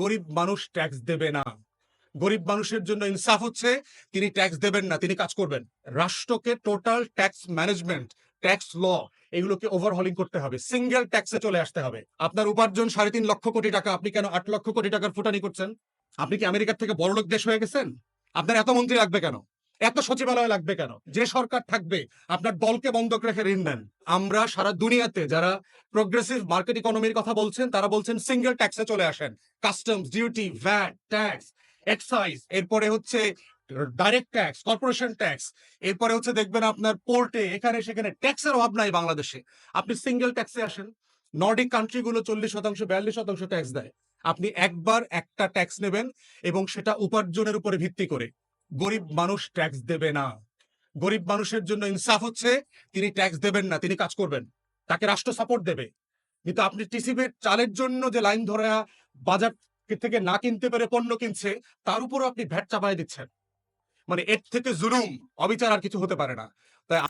গরিব মানুষ ট্যাক্স দেবে না। গরিব মানুষের জন্য ইনসাফ হচ্ছে, তিনি ট্যাক্স দেবেন না, তিনি কাজ করবেন। রাষ্ট্রকে total tax management tax law এগুলোকে ওভারহলিং করতে হবে। সিঙ্গেল ট্যাক্সে চলে আসতে হবে। আপনার উপার্জন সাড়ে তিন লক্ষ কোটি টাকা, আপনি কেন আট লক্ষ কোটি টাকার ফুটানি করছেন? আপনি কি আমেরিকার থেকে বড় লোক দেশ হয়ে গেছেন? আপনার এত মন্ত্রী লাগবে কেন? এত সচিবালয় লাগবে কেন? যে সরকার থাকবে, আপনার দলকে বন্ধক রেখে ঋণ দেন আমরা সারা দুনিয়াতে যারা প্রোগ্রেসিভ মার্কেট ইকোনমির কথা বলছেন, তারা বলছেন সিঙ্গেল ট্যাক্সে চলে আসেন। Customs duty VAT tax excise এরপরে হচ্ছে ডাইরেক্ট ট্যাক্স কর্পোরেশন ট্যাক্স এরপরে হচ্ছে দেখবেন আপনার পোর্টে এখানে, সেখানে ট্যাক্সের অভাব নাই বাংলাদেশে। আপনি সিঙ্গেল ট্যাক্সে আসেন নর্ডিক কান্ট্রিগুলো চল্লিশ শতাংশ, বিয়াল্লিশ শতাংশ ট্যাক্স দেয়। আপনি একবার একটা ট্যাক্স নেবেন এবং সেটা উপার্জনের উপরে ভিত্তি করে। গরিব মানুষ ট্যাক্স দেবে না। গরিব মানুষের জন্য ইনসাফ হচ্ছে, তিনি ট্যাক্স দেবেন না, তিনি কাজ করবেন। তাকে রাষ্ট্র সাপোর্ট দেবে। কিন্তু আপনি টিসিবির চালের জন্য যে লাইন ধরে বাজার থেকে না কিনতে পেরে পণ্য কিনছে, তার উপরও আপনি ভ্যাট চাপাই দিচ্ছেন। মানে এর থেকে জুলুম, অবিচার আর কিছু হতে পারে না। তাই